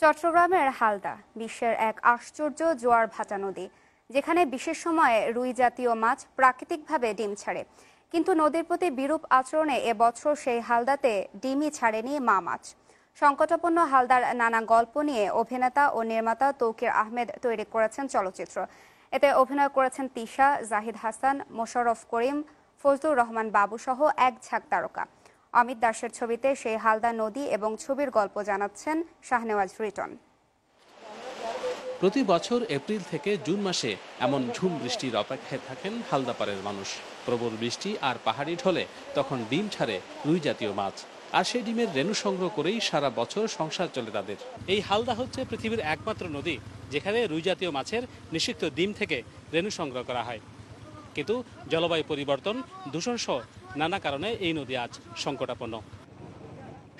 চট্টগ্রামের হালদা, বিশ্বের এক আশ্চর্য জোয়ার ভাটা নদী, যেখানে বিশেষ সময়ে রুই জাতীয় মাছ প্রাকৃতিকভাবে ডিম ছাড়ে। কিন্তু নদীর প্রতি বিরূপ আচরণে এবছর সেই হালদাতে ডিমই ছাড়েনি মা মাছ। সংকটাপন্ন হালদার নানা গল্প নিয়ে অভিনেতা ও নির্মাতা তৌকির আহমেদ তৈরি করেছেন চলচ্চিত্র। এতে অভিনয় করেছেন তিশা, জাহিদ হাসান, মোশাররফ করিম, ফজলুর রহমান বাবু সহ এক ঝাঁক তারকা। অমিত দাসের ছবিতে সেই হালদা নদী এবং ছবির গল্প জানাচ্ছেন শাহনেওয়াজ রিটন। প্রতি বছর এপ্রিল থেকে জুন মাসে এমন ঝুম বৃষ্টির অপেক্ষায় থাকেন হালদাপাড়ের মানুষ। প্রবল বৃষ্টি আর পাহাড়ি ঢলে তখন ডিম ছাড়ে রুই জাতীয় মাছ। আর সেই ডিমের রেণু সংগ্রহ করেই সারা বছর সংসার চলে তাদের। এই হালদা হচ্ছে পৃথিবীর একমাত্র নদী, যেখানে রুই জাতীয় মাছের নিষিক্ত ডিম থেকে রেণু সংগ্রহ করা হয়। কিন্তু জলবায়ু পরিবর্তন, দূষণ সহ নানা কারণে এই নদী আজ সংকটাপন্ন।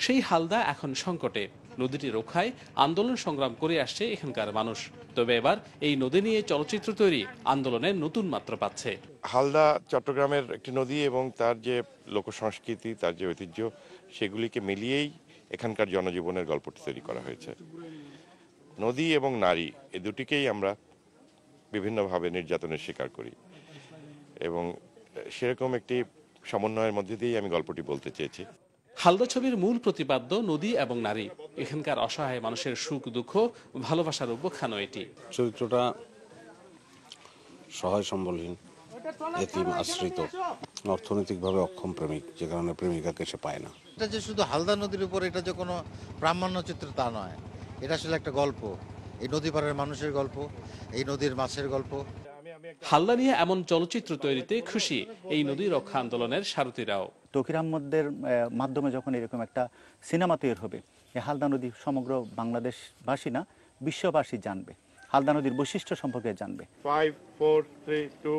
সেই হালদা এখন সংকটে। নদীটি রক্ষায় আন্দোলন সংগ্রাম করে আসছে এখানকার মানুষ। তবে এবার এই নদী নিয়ে চলচ্চিত্র তৈরি আন্দোলনের নতুন মাত্রা পাচ্ছে। হালদা চট্টগ্রামের একটি নদী এবং তার যে লোক সংস্কৃতি তার যে ঐতিহ্য সেগুলিকে মিলিয়েই এখানকার জনজীবনের গল্পটি তৈরি করা হয়েছে। নদী এবং নারী এ দুটিকেই আমরা বিভিন্নভাবে নির্যাতনের শিকার করি। এবং সেরকম একটি সমন্বয়ের মধ্যে দিয়েই আমি গল্পটি বলতে চেয়েছি। হালদা ছবির মূল প্রতিপাদ্য নদী এবং নারী। এখানকার অসহায় মানুষের সুখ দুঃখ ভালোবাসার উপখ্যানও এটি। চরিত্রটা সহায় সম্বলহীন এতিম আশ্রিত অর্থনৈতিকভাবে অক্ষম প্রেমিক যে কারণে প্রেমিকাকে সে পায় না। এটা যে শুধু হালদা নদীর উপর এটা যে কোনো প্রামাণ্য চিত্র তা নয়। এটা আসলে একটা গল্প। এই নদী পাড়ের মানুষের গল্প এই নদীর মাছের গল্প হালদা নিয়ে এমন চলচ্চিত্র তৈরিতে খুশি এই নদী রক্ষা আন্দোলনের সারথীরাও। তকির আহমদের মাধ্যমে যখন এরকম একটা সিনেমা তৈরি হবে এই হালদা নদী সমগ্র বাংলাদেশবাসী না বিশ্ববাসী জানবে। হালদা নদীর বৈশিষ্ট্য সম্পর্কে জানবে। Five four three two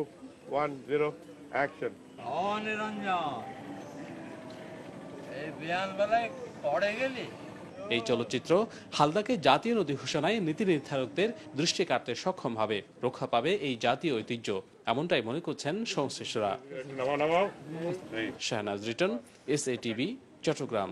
one zero action অনিরঞ্জন এই বিয়ান বেলায় পড়ে গেলি? এই চলচ্চিত্র হালদাকে জাতীয় নদী ঘোষণায় নীতি নির্ধারকদের দৃষ্টি কাটতে সক্ষম হবে। রক্ষা পাবে এই জাতীয় ঐতিহ্য। এমনটাই মনে করছেন সংশ্লিষ্টরা। শাহনাজ রিটন এস চট্টগ্রাম।